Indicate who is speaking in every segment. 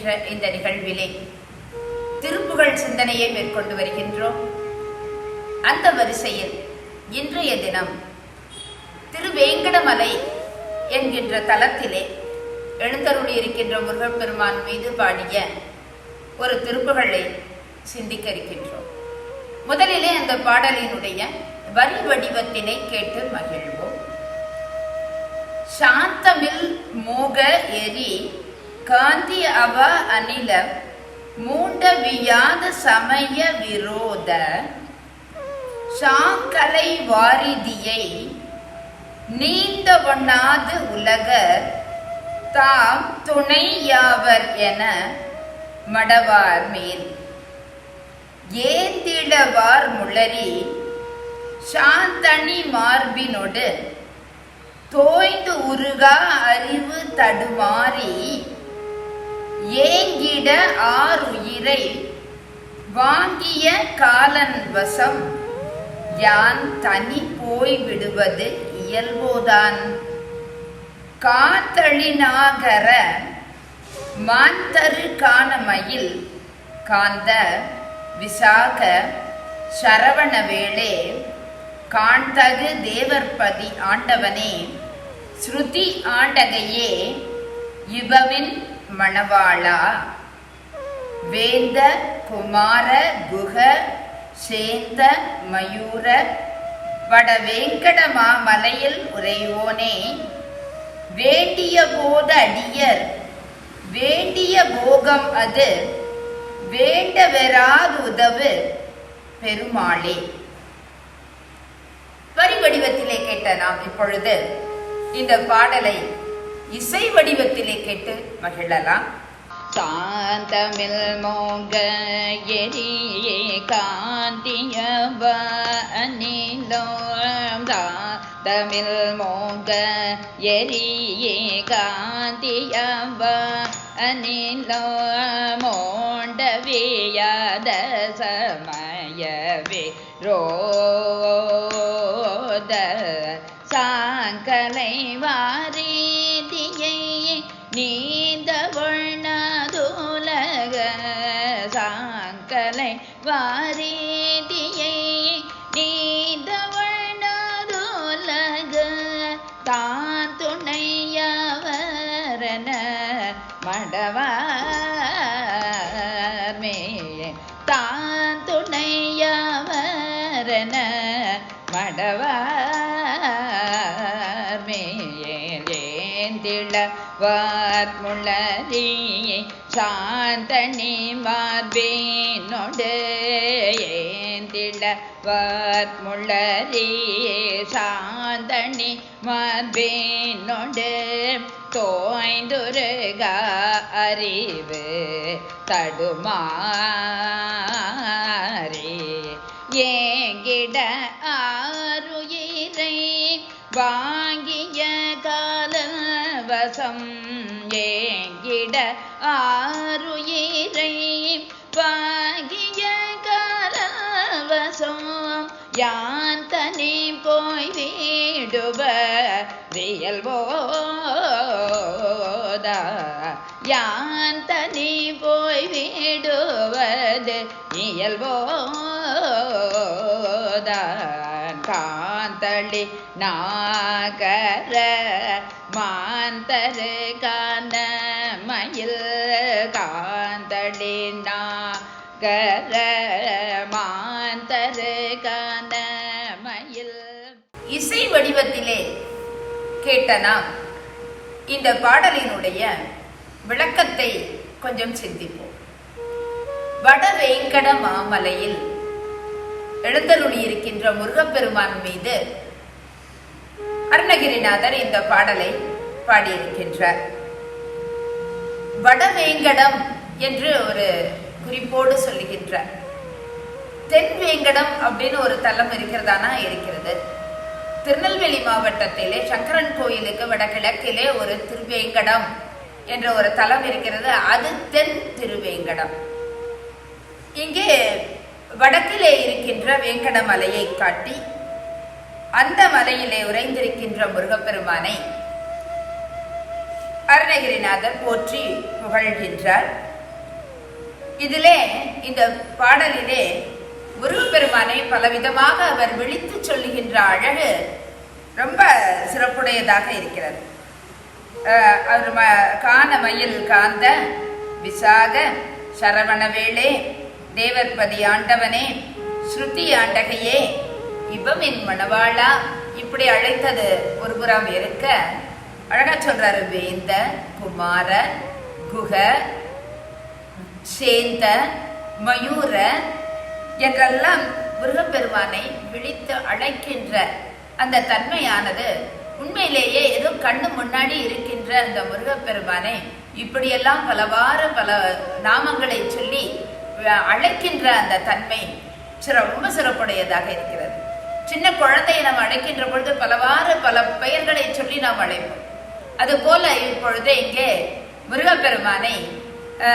Speaker 1: என்கின்ற இந்த நிகழ்விலே திருப்புகழ் சிந்தனையை மேற்கொண்டு வருகின்றோம். அந்த வரிசையில் இன்றைய தினம் திருவேங்கடமலை என்கின்ற தலத்திலே எழுந்தருளி இருக்கின்ற முருகப்பெருமான் மீது பாடிய ஒரு திருப்புகளை சிந்திக்க இருக்கின்றோம் முதலிலே அந்த பாடலினுடைய வரி வடிவத்தினை கேட்டு மகிழ்வோம். சாந்தமில் மூக எரி காந்தி அவ அனில மூண்டவியாத சமய விரோத சாங்கலை வாரிதியை நீண்ட ஒண்ணாது உலகர் தாம் துணையாவர் என மடவார் மேல். ஏந்திடவார் முளரி சாந்தனி மார்பினொடு தோய்ந்து உருகா அறிவு தடுமாறி ஏங்கிட ஆறுயிரை வாங்கிய காலன் வசம் யான் தனி போய் விடுவது இயல்போதான். காத்தளிநாகர மாந்தரு காணமையில் காந்த விசாக சரவணவேளே காண்தகு தேவர்பதி ஆண்டவனே ஸ்ருதி ஆண்டகையே இவவின் மணவாளா வேந்த குமார குக சேந்த மயூர வடவேங்கட மலையில் உரையோனே வேண்டிய போத அடியர் வேண்டிய போகம் அது வேண்டவெறாது உதவு பெருமாளே. வரி வடிவத்திலே கேட்ட நாம் இப்பொழுது இந்த பாடலை இசை வடிவத்திலே கேட்டு மகிழலாம்.
Speaker 2: சாந்தமில் மோக எரியே காந்தியவ அனிலோ தமிழ் மோக எரியே காந்தியவ அனிலோ மோண்டவியாத சமயவே ரோ வாரீதியை நீந்த தான் துணையவரன மடவார்மே தான் துணையவரன மடவார் மேலேந்திள வார்முளரி சாந்தனி மார்பேனொடு ஏந்திள வார்முளரி சாந்தனி மார்பேனொடு தோய்ந்துருக அறிவு தடுமாறி. ஏங்கிட ஆறுயிரை வாங்கிய காலவசம் ஏங்கிட ஆ வீடுவ வியல்போத யான் தனி போய் வீடுவது இயல்போதான் காந்தளி நாகர மாந்தரு காந்த மயில் காந்தளி நாகர
Speaker 1: மா வடிவத்திலே கேட்ட நாம் இந்த பாடலினுடைய விளக்கத்தை கொஞ்சம் சிந்திப்போம். வடவேங்கட மாமலையில் எழுந்தருளி இருக்கின்ற முருகப்பெருமான் மீது அருணகிரிநாதர் இந்த பாடலை பாடியிருக்கின்றார். வடவேங்கடம் என்று ஒரு குறிப்போடு சொல்லுகின்றார். தென்வேங்கடம் அப்படின்னு ஒரு தலம் இருக்கிறதானா? இருக்கிறது. திருநெல்வேலி மாவட்டத்திலே சங்கரன் கோயிலுக்கு வடகிழக்கிலே ஒரு திருவேங்கடம் என்ற ஒரு தலம் இருக்கிறது. அது தென் திருவேங்கடம். இங்கே வடக்கிலே இருக்கின்ற வேங்கட மலையை காட்டி அந்த மலையிலே உறைந்திருக்கின்ற முருகப்பெருமானை அருணகிரிநாதர் போற்றி புகழ்கின்றார். இதிலே இந்த பாடலிலே முருகப்பெருமானை பலவிதமாக அவர் விழித்து சொல்லுகின்ற அழகு ரொம்ப சிறப்புடையதாக இருக்கிறது. அவர் ம- காண மயில் காந்த விசாக சரவணவேளே தேவர்பதி ஆண்டவனே ஸ்ருதி ஆண்டகையே இவமின் மணவாளா இப்படி அழைத்தது ஒரு புறம் இருக்க அழகா சொல்றாரு வேந்த குமார குக சேந்த மயூர என்றெல்லாம் முருகப்பெருமானை விழித்து அழைக்கின்ற அந்த தன்மையானது உண்மையிலேயே ஏதோ கண்ணு முன்னாடி இருக்கின்ற அந்த முருகப்பெருமானை இப்படியெல்லாம் பலவாறு பல நாமங்களை சொல்லி அழைக்கின்ற அந்த தன்மை சிற ரொம்ப சிறப்புடையதாக இருக்கிறது. சின்ன குழந்தையை நாம் அழைக்கின்ற பொழுது பலவாறு பல பெயர்களை சொல்லி நாம் அழைப்போம். அதுபோல இப்பொழுது இங்கே முருகப்பெருமானை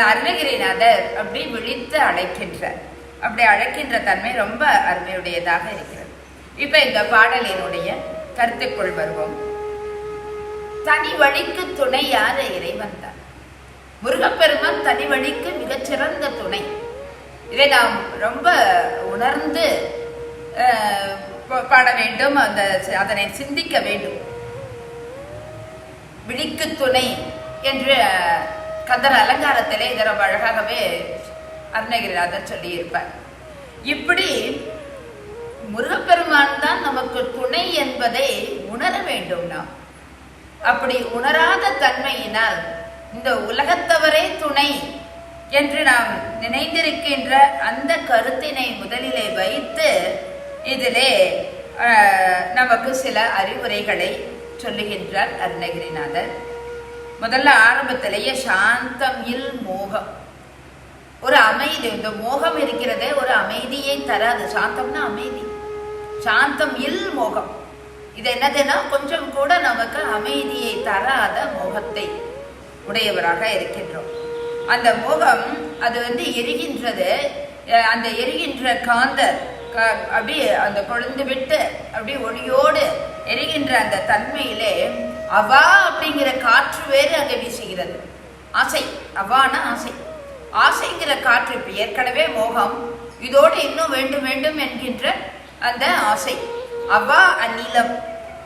Speaker 1: அருணகிரிநாதர் அப்படி விழித்து அழைக்கின்றார். அப்படி அழைக்கின்ற தன்மை ரொம்ப அருமையுடையதாக இருக்கிறது. இப்ப இந்த பாடலினுடைய கருத்துக்குள் வருவோம். தனி வழிக்கு துணையாத இறைவன் தான்? முருகப்பெருமான் தனி வழிக்கு மிகச்சிறந்த துணை. இதை நாம் ரொம்ப உணர்ந்து பாட வேண்டும் அந்த அதனை சிந்திக்க வேண்டும். விழிக்கு துணை என்று கதர் கந்தர் அலங்காரத்திலே இதை ரொம்ப அழகாகவே அருணகிரிநாதர் சொல்லியிருப்பார். இப்படி முருகப்பெருமான் தான் நமக்கு துணை என்பதை உணர வேண்டும் நாம். அப்படி உணராத தன்மையினால் இந்த உலகத்தவரே துணை என்று நாம் நினைந்திருக்கின்ற அந்த கருத்தினை முதலிலே வைத்து இதிலே நமக்கு சில அறிவுரைகளை சொல்லுகின்றார் அருணகிரிநாதர். முதல்ல ஆரம்பத்திலேயே சாந்தம் இல் மோகம். ஒரு அமைதி இந்த மோகம் இருக்கிறதே ஒரு அமைதியை தராது. சாந்தம்னா அமைதி. சாந்தம் இல் மோகம். இது என்னதுன்னா கொஞ்சம் கூட நமக்கு அமைதியை தராத மோகத்தை உடையவராக இருக்கின்றோம். அந்த மோகம் அது வந்து எரிகின்றது. அந்த எரிகின்ற காந்தர் அப்படியே அந்த கொழுந்து விட்டு அப்படியே ஒளியோடு எரிகின்ற அந்த தன்மையிலே அவா அப்படிங்கிற காற்று வேறு அங்கே வீசுகிறது. ஆசை. அவான ஆசை. ஆசைங்கிற காற்று இப்போ ஏற்கனவே மோகம். இதோடு இன்னும் வேண்டும் வேண்டும் என்கின்ற அந்த ஆசை. அவா அந்நிலம்.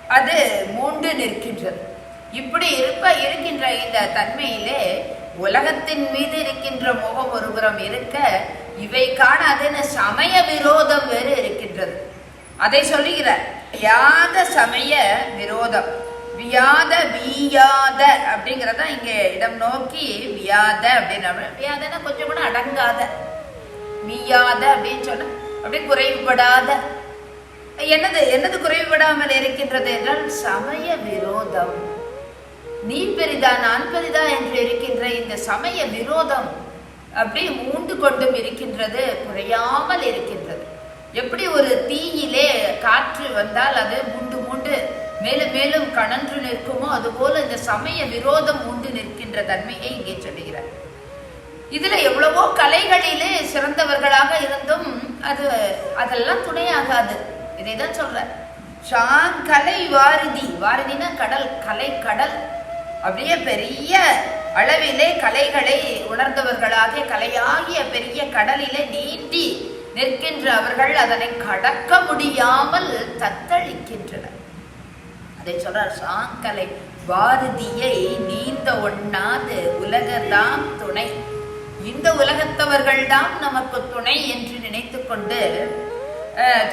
Speaker 1: அது மூண்டு நிற்கின்றது. இப்படி இருப்ப இருக்கின்ற இந்த தன்மையிலே உலகத்தின் மீது இருக்கின்ற முகம் ஒருபுறம் இருக்க இவை காணாதுன்னு சமய விரோதம் வேறு இருக்கின்றது. அதை சொல்லுகிறார் யாக சமய விரோதம். வியாத வியாத அப்படிங்கிறத இங்க இடம் நோக்கி வியாத அப்படின்னு வியாதனா கொஞ்சம் கூட அடங்காத. வியாத அப்படின்னு சொன்னால் அப்படியே குறைவுபடாத. என்னது என்னது குறைவுபடாமல் இருக்கின்றது என்றால் சமய விரோதம். நீ பெரிதா நான் பெரிதா என்று இருக்கின்ற இந்த சமய விரோதம் அப்படி மூண்டு கொண்டும் இருக்கின்றது குறையாமல் இருக்கின்றது. எப்படி ஒரு தீயிலே காற்று வந்தால் அது மூண்டு மூண்டு மேலும் மேலும் கணன்று நிற்குமோ அதுபோல இந்த சமய விரோதம் உண்டு நிற்கின்ற தன்மையை இங்கே சொல்லுகிறார். இதுல எவ்வளவோ கலைகளிலே சிறந்தவர்களாக இருந்தும் அது அதெல்லாம் துணையாகாது. இதைதான் சொல்ற ஷான் கலை வாரிதி. வாரிதினா கடல் கலை கடல். அப்படியே பெரிய அளவிலே கலைகளை உணர்ந்தவர்களாக கலையாகிய பெரிய கடலிலே நீந்தி நிற்கின்ற அவர்கள் அதனை கடக்க முடியாமல் தத்தளிக்கின்றனர். அதை சொல்றார் சாங்கலை பாரதியை நீந்த ஒண்ணாது உலகதாம் துணை. இந்த உலகத்தவர்கள்தான் நமக்கு துணை என்று நினைத்து கொண்டு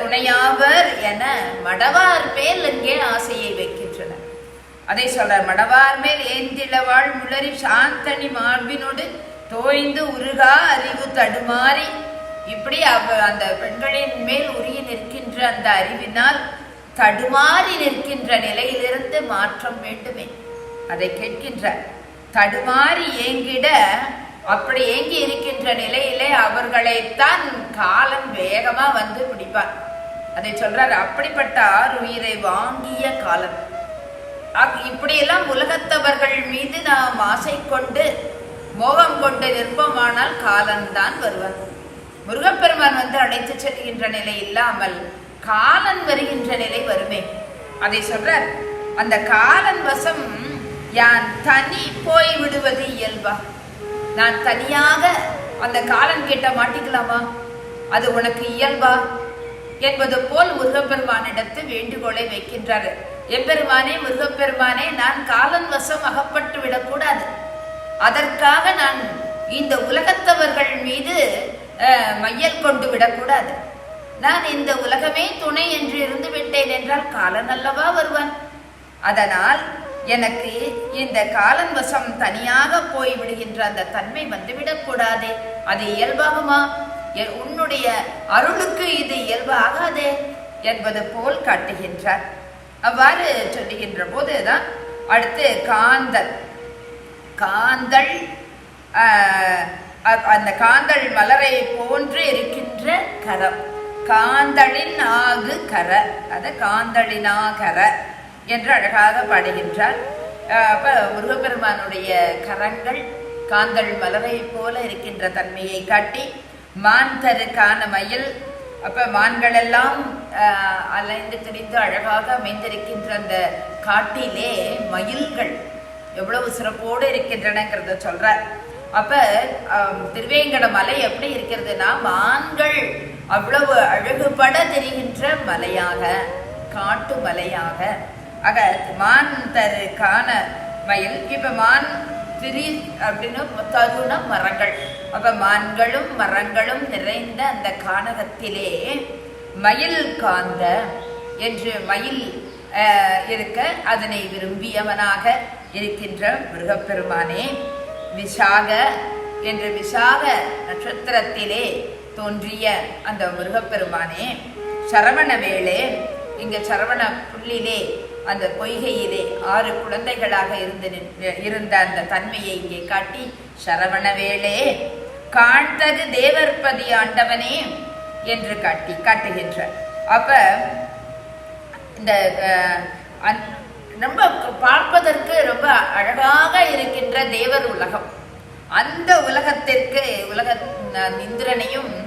Speaker 1: துணையாவர் என மடவார் மேல் அங்கே ஆசையை வைக்கின்றனர். அதை சொல்றார் மடவார் மேல் ஏந்திளவாள் முளறி சாந்தனி மார்பினோடு தோய்ந்து உருகா அறிவு தடுமாறி. இப்படி அவ அந்த பெண்களின் மேல் உருகி நிற்கின்ற அந்த அறிவினால் தடுமாறி நிற்கின்ற நிலையிலிருந்து மாற்றம் வேண்டுமே. அதை கேட்கின்றார் தடுமாறி ஏங்கிட அப்படி ஏங்கி இருக்கின்ற நிலையிலே அவர்களைத்தான் காலம் வேகமா வந்து பிடிப்பார் அதை சொல்றார் அப்படிப்பட்ட ஆறு உயிரை வாங்கிய காலம் இப்படியெல்லாம் உலகத்தவர்கள் மீது நாம் ஆசை கொண்டு மோகம் கொண்டு நிற்போமானால் காலம்தான் வருவார் முருகப்பெருமான் வந்து அடைத்து செல்கின்ற நிலை இல்லாமல் காலன் வருகின்ற நிலை வருமே. அதை சொல்றார் அந்த காலன் வசம் யான் தனி போய் விடுவது இயல்பா? நான் தனியாக அந்த காலன் கேட்ட மாட்டிக்கலாமா? அது உனக்கு இயல்பா? என்பது போல் முருகப்பெருமானிடத்து வேண்டுகோளை வைக்கின்றார். எம்பெருமானே முருகப்பெருமானே நான் காலன் வசம் அகப்பட்டு விடக்கூடாது. அதற்காக நான் இந்த உலகத்தவர்கள் மீது மையல் கொண்டு விடக்கூடாது. நான் இந்த உலகமே துணை என்று இருந்து விட்டேன் என்றால் காலன் அல்லவா வருவான் அதனால் எனக்கு இந்த காலன் வசம் தனியாக போய் விடுகின்ற அந்த தன்மை வந்துவிடக் கூடாதே. அது இயல்பாகுமா? எ- உன்னுடைய அருளுக்கு இது இயல்பாகாதே என்பது போல் காட்டுகின்றார். அவ்வாறு சொல்லுகின்ற போதுதான் அடுத்து காந்தல். காந்தள் அ- அந்த காந்தல் மலரை போன்று இருக்கின்ற கரம் காந்தளின் ஆகு கர. அது காந்தளினாகர என்று அழகாக பாடுகின்றார். அப்போ அப்ப முருகப்பெருமானுடைய கரங்கள் காந்தள் மலரை போல இருக்கின்ற தன்மையை காட்டி மான் தரு மயில் அப்ப மான்களெல்லாம் அலைந்து திரிந்து அழகாக அமைந்திருக்கின்ற அந்த காட்டிலே மயில்கள் எவ்வளவு சிறப்போடு இருக்கின்றனங்கிறத சொல்றார். அப்ப திருவேங்கட மலை எப்படி இருக்கிறதுனா மான்கள் அவ்வளவு அழகுபட தெரிகின்ற மலையாக காட்டு மலையாக. ஆக மான் தரு காண மயில் இப்ப மான் திரி அப்படின்னு தருண மரங்கள். அப்ப மான்களும் மரங்களும் நிறைந்த அந்த கானகத்திலே மயில் காந்த என்று மயில் இருக்க அதனை விரும்பியவனாக இருக்கின்ற முருகப்பெருமானே விசாக என்ற விசாக நட்சத்திரத்திலே தோன்றிய அந்த முருகப்பெருமானே சரவண வேளே இங்க சரவண புள்ளிலே அந்த பொய்கையிலே ஆறு குழந்தைகளாக இருந்து இருந்த அந்த தன்மையை இங்கே காட்டி சரவண வேளே காண்தகு தேவர்பதி ஆண்டவனே என்று காட்டி காட்டுகின்ற. அப்ப இந்த அந்- ரொம்ப பார்ப்பதற்கு ரொம்ப அழகாக இருக்கின்ற தேவர் உலகம். அந்த உலகத்திற்கு உலக இந்திரனையும்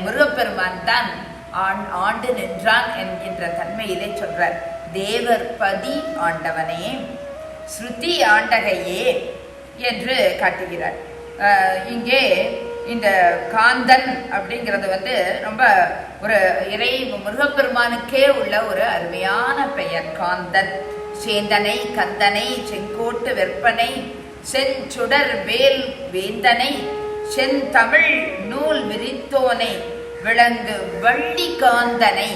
Speaker 1: முருகப்பெருமான் தான் ஆண்- ஆண்டு நின்றான் என்கின்ற தன்மையிலே சொல்றார். தேவர் பதி ஆண்டவனே ஸ்ருதி ஆண்டகையே என்று காட்டுகிறார். இங்கே இந்த காந்தன் அப்படிங்கிறது வந்து ரொம்ப ஒரு இறை முருகப்பெருமானுக்கே உள்ள ஒரு அருமையான பெயர். காந்தன் சேந்தனை கந்தனை செங்கோட்டு வெற்பனை செஞ்சுடர் வேல் வேந்தனை செந்தமிழ் நூல் விரித்தோனை விளங்கு வள்ளி காந்தனை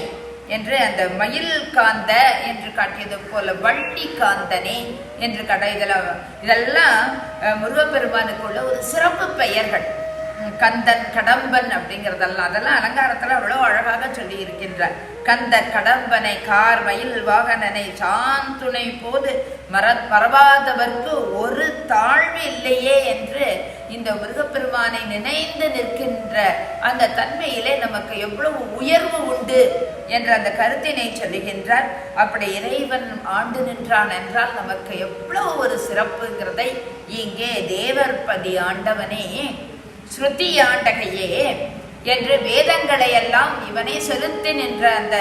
Speaker 1: என்று அந்த மயில் காந்த என்று காட்டியது போல வள்ளி காந்தனே என்று கட இதெல்லாம் இதெல்லாம் முருகப்பெருமானுக்கு முருகப்பெருமானுக்குள்ள ஒரு சிறப்பு பெயர்கள். கந்தன் கடம்பன் அப்படிங்கிறதெல்லாம் அதெல்லாம் அலங்காரத்தில் அவ்வளோ அழகாக சொல்லி இருக்கின்றார் கந்த கடம்பனை கார் மயில் வாகனனை சாந்துணை போது மர மறவாதவர்க்கு ஒரு தாழ்வு இல்லையே என்று இந்த முருகப்பெருமானை நினைந்து நிற்கின்ற அந்த தன்மையிலே நமக்கு எவ்வளவு உயர்வு உண்டு என்ற அந்த கருத்தினை சொல்லுகின்றார். அப்படி இறைவன் ஆண்டு நின்றான் என்றால் நமக்கு எவ்வளவு ஒரு சிறப்புங்கிறதை இங்கே தேவர்பதி ஆண்டவனே ஸ்ருதி ஆண்டகையே என்று வேதங்களை எல்லாம் இவனே செலுத்தி நின்ற அந்த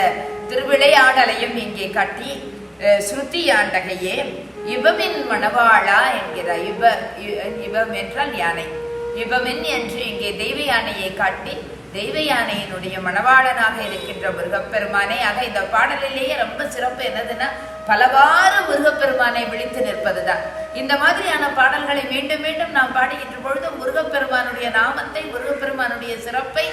Speaker 1: திருவிளையாடலையும் இங்கே காட்டி ஸ்ருதி ஆண்டகையே இவமின் மணவாளா என்கிற இவ இவம் என்றால் யானை. இவமின் என்று இங்கே தெய்வ யானையை காட்டி தெய்வ யானையினுடைய மணவாளனாக இருக்கின்ற முருகப்பெருமானே ஆக இந்த பாடலிலேயே ரொம்ப சிறப்பு என்னதுன்னா பலவாறு முருகப்பெருமானை விழித்து நிற்பதுதான். இந்த மாதிரியான பாடல்களை மீண்டும் மீண்டும் நாம் பாடுகின்ற பொழுது முருகப்பெருமானுடைய நாமத்தை முருகப்பெருமானுடைய சிறப்பை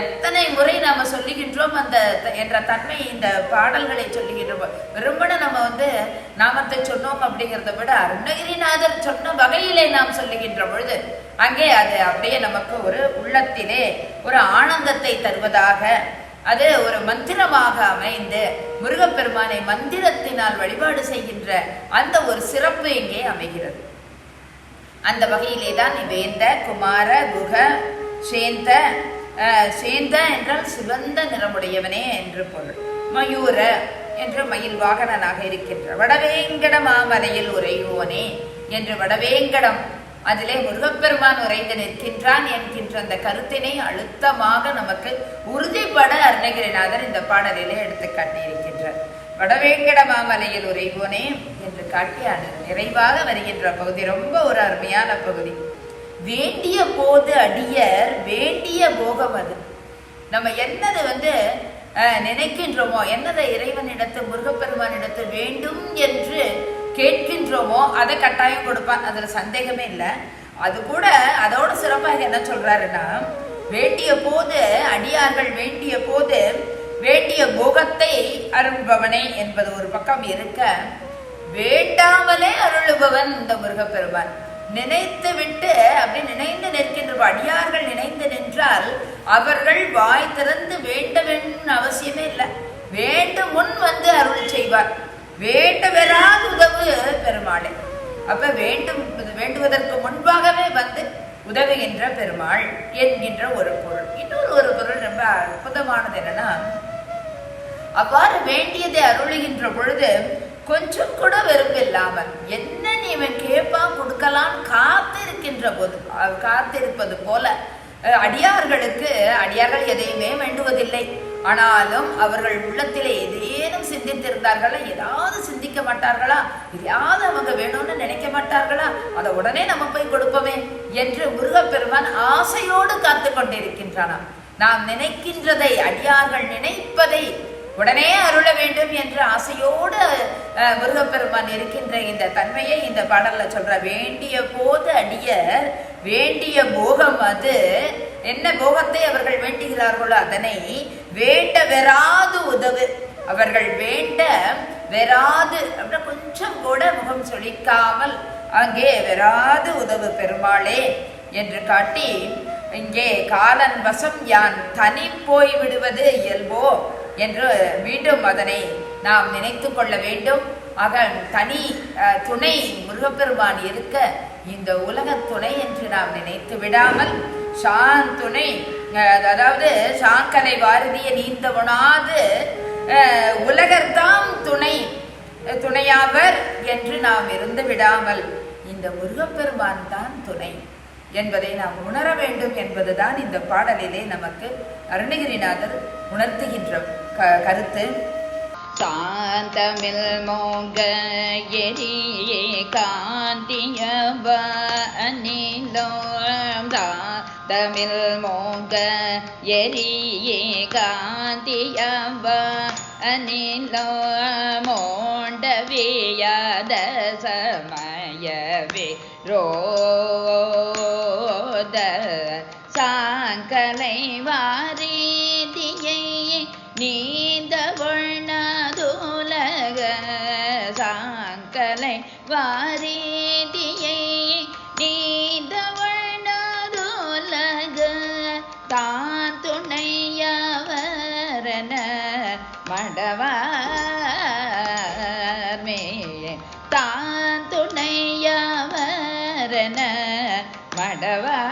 Speaker 1: எத்தனை முறை நாம சொல்லுகின்றோம் அந்த த- என்ற தன்மை இந்த பாடல்களை சொல்லுகின்றோம் ரொம்ப நம்ம வந்து நாமத்தை சொன்னோம் அப்படிங்கிறத விட அருணகிரிநாதர் சொன்ன வகையிலே நாம் சொல்லுகின்ற பொழுது அங்கே அது அப்படியே நமக்கு ஒரு உள்ளத்திலே ஒரு ஆனந்தத்தை தருவதாக அது ஒரு மந்திரமாக அமைந்து முருகப்பெருமானை மந்திரத்தினால் வழிபாடு செய்கின்ற அந்த ஒரு சிறப்பு இங்கே அமைகிறது. அந்த வகையிலே தான் வேந்த குமார குக சேந்த சேந்த என்றால் சிவந்த நிறமுடையவனே என்று பொருள். மயூர என்று மயில் வாகனனாக இருக்கின்ற வடவேங்கட மாமலையில் உறையோனே என்று வடவேங்கடம் அதிலே முருகப்பெருமான் உரைந்து நிற்கின்றான் என்கின்ற அந்த கருத்தினை அழுத்தமாக நமக்கு உறுதிப்பட அருணகிரிநாதர் இந்த பாடலிலே எடுத்து காட்டியிருக்கின்றார். வடவேங்கட மாமலையில் உரைவோனே என்று காட்டி அது நிறைவாக வருகின்ற பகுதி. ரொம்ப ஒரு அருமையான பகுதி. வேண்டிய போது அடியர் வேண்டிய போகம் அது. நம்ம என்னது வந்து நினைக்கின்றோமோ என்னதை இறைவனிடத்து முருகப்பெருமானிடத்து வேண்டும் என்று கேட்கின்றோமோ அதை கட்டாயம் கொடுப்பான் அதுல சந்தேகமே இல்லை. அது கூட அதோட சிறப்பாக என்ன சொல்றாருன்னா வேண்டிய போது அடியார்கள் வேண்டிய போது வேண்டிய போகத்தை அருள்பவனே என்பது ஒரு பக்கம் இருக்க வேண்டாமலே அருளுபவன் இந்த முருகப்பெருமான். நினைத்து விட்டு அப்படி நினைந்து நிற்கின்ற அடியார்கள் நினைந்து நின்றால் அவர்கள் வாய் திறந்து வேண்ட வேண்டும் அவசியமே இல்லை. வேண்டும் முன் வந்து அருள் செய்வார். வேண்ட உதவு பெருமாளே. அப்ப வேண்டும் வேண்டுவதற்கு முன்பாகவே வந்து உதவுகின்ற பெருமாள் என்கின்ற ஒரு பொருள். இன்னொரு ஒரு பொருள் ரொம்ப அற்புதமானது என்னன்னா அவ்வாறு வேண்டியதை அருளுகின்ற பொழுது கொஞ்சம் கூட வெறுப்பில்லாமல் என்ன நீ இவன் கேட்பான் கொடுக்கலாம் காத்திருக்கின்ற போது காத்திருப்பது போல அஹ் அடியார்களுக்கு அடியார்கள் எதையுமே வேண்டுவதில்லை. ஆனாலும் அவர்கள் உள்ளத்திலே ஏதேனும் சிந்தித்திருந்தார்களா? ஏதாவது சிந்திக்க மாட்டார்களா? எதையாவது அவங்க வேணும்னு நினைக்க மாட்டார்களா? அதை உடனே நம்ம போய் கொடுப்போமே என்று முருகப்பெருமான் ஆசையோடு காத்து கொண்டிருக்கின்றானாம். நாம் நினைக்கின்றதை அடியார்கள் நினைப்பதை உடனே அருள வேண்டும் என்ற ஆசையோடு முருகப்பெருமான் இருக்கின்ற இந்த தன்மையை இந்த பாடல்ல சொல்ற வேண்டிய போது அடியர் வேண்டிய போகம் அது. என்ன போகத்தை அவர்கள் வேண்டுகிறார்களோ அதனை வேண்ட வெறாது உதவு. அவர்கள் வேண்ட வெறாது அப்படின்னா கொஞ்சம் கூட முகம் சொலிக்காமல் அங்கே வெறாது உதவு பெருமாளே என்று காட்டி இங்கே காலன் வசம் யான் தனி போய் விடுவது இயல்போ? என்று மீண்டும் அதனை நாம் நினைத்து கொள்ள வேண்டும். ஆக தனி துணை முருகப்பெருமான் இருக்க இந்த உலக துணை என்று நாம் நினைத்து விடாமல் சாந்துணை. அதாவது சாங்கலை வாரதிய நீந்தவனாது உலகர்தாம் துணை துணையாவர் என்று நாம் இருந்து விடாமல் இந்த முருகப்பெருமான் தான் துணை என்பதை நாம் உணர வேண்டும் என்பதுதான் இந்த பாடலிலே நமக்கு அருணகிரிநாதர் உணர்த்துகின்ற க கருத்து.
Speaker 2: சாந்தமில் மோக எரியே காந்தியவ தான் தமிழ் மோங்க எரியே காந்தியவ அனிலோ மோண்டவியாத சமயவே ரோத சாங்கலை வாரீதியை நீந்த வண்ணதுலக சாங்கலை வாரீ மடவார்மே தான் துணையவரன மடவார்மே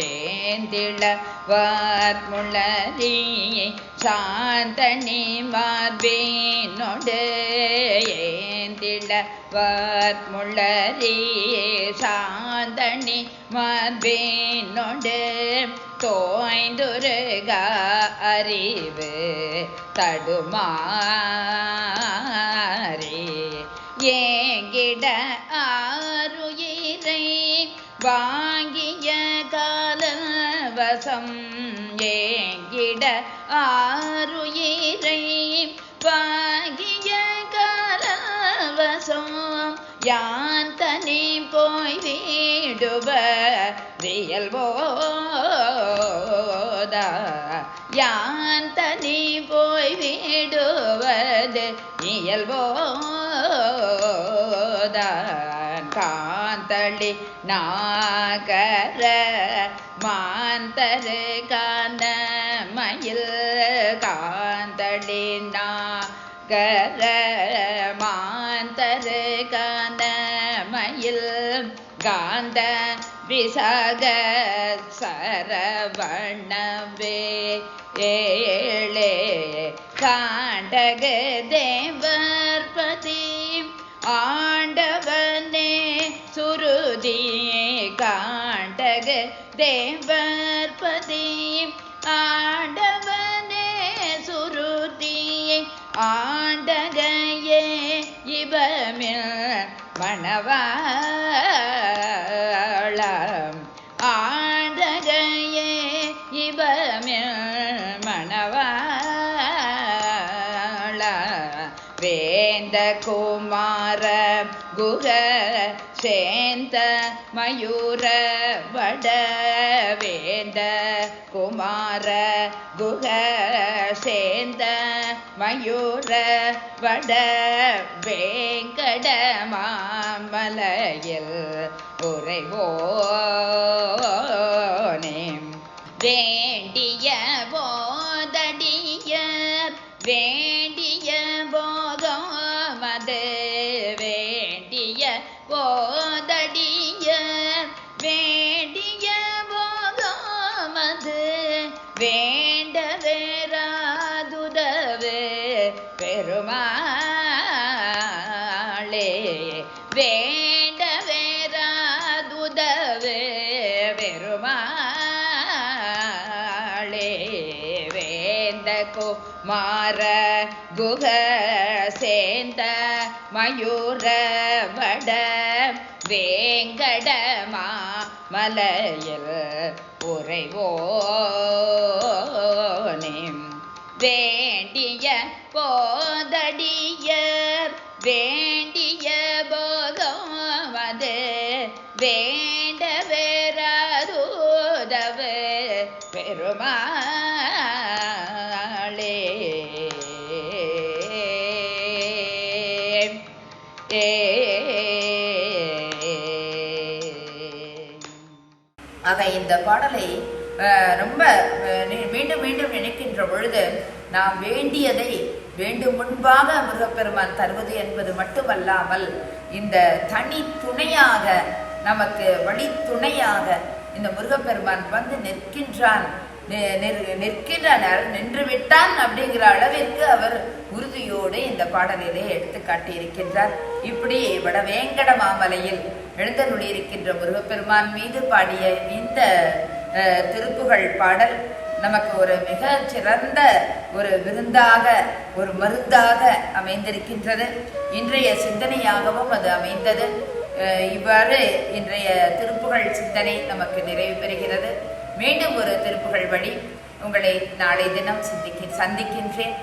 Speaker 2: ஏந்திள சாந்தனி மார்பேனொடு ஏந்திள வார்முளரி சாந்தனி மார்பேனொடு தோய்ந்துருக அறிவு தடுமாறி ஏங்கிட ஆறுயிரை வாங்கிய காலவசம் ஏங்கிட ஆறுயிரை வாங்கிய காலவசம் யான் தனி போய் வீடுவ வியல்வோ யான் தனி போய் வீடுவது இயல்போதான் காந்தளி நாகர மாந்தரு காந்த மயில் காந்தளி நாகர மாந்தரு காந்த மயில் காந்த விசாக சரவணவே ஏழே காண்டக தேவர்பதி. ஆண்டவனே சுருதியே காண்டக தேவர்பதி. ஆண்டவனே சுருதியை ஆண்டகையே இவமில் மணவாளம். ஆண்டகையே இவமில் குமார குக சேந்த மயூர வட வேந்த குமார குக சேந்த மயூர வட வேங்கட மாமலையில் உறைவோ. வேண்டவேராதுதவே பெருமாளே வேண்டவேராதுதவே பெருமாளே வேந்த குமார குக சேந்த மயூர வட வேங்கடமா மலையில் உறைவோ பெருமாளே
Speaker 1: ஆக இந்த பாடலை ரொம்ப மீண்டும் மீண்டும் நினைக்கின்ற பொழுது நாம் வேண்டியதை வேண்டும் முன்பாக முருகப்பெருமான் தருவது என்பது மட்டுமல்லாமல் இந்த தனி துணையாக நமக்கு வழி துணையாக இந்த முருகப்பெருமான் வந்து நிற்கின்றான். நிற்கின்றனர். நின்று விட்டான் அப்படிங்கிற அளவிற்கு அவர் உறுதியோடு இந்த பாடலிலே எடுத்து காட்டியிருக்கின்றார். இப்படி வடவேங்கட மாமலையில் எழுந்தருளியிருக்கின்ற முருகப்பெருமான் மீது பாடிய இந்த திருப்புகள் திருப்புகழ் பாடல் நமக்கு ஒரு மிக சிறந்த ஒரு விருந்தாக ஒரு மருந்தாக அமைந்திருக்கின்றது. இன்றைய சிந்தனையாகவும் அது அமைந்தது. இவ்வாறு இன்றைய திருப்புகழ் சிந்தனை நமக்கு நிறைவு பெறுகிறது. மீண்டும் ஒரு திருப்புகழ் வழி உங்களை நாளை தினம் சிந்திக்க சந்திக்கின்றேன்.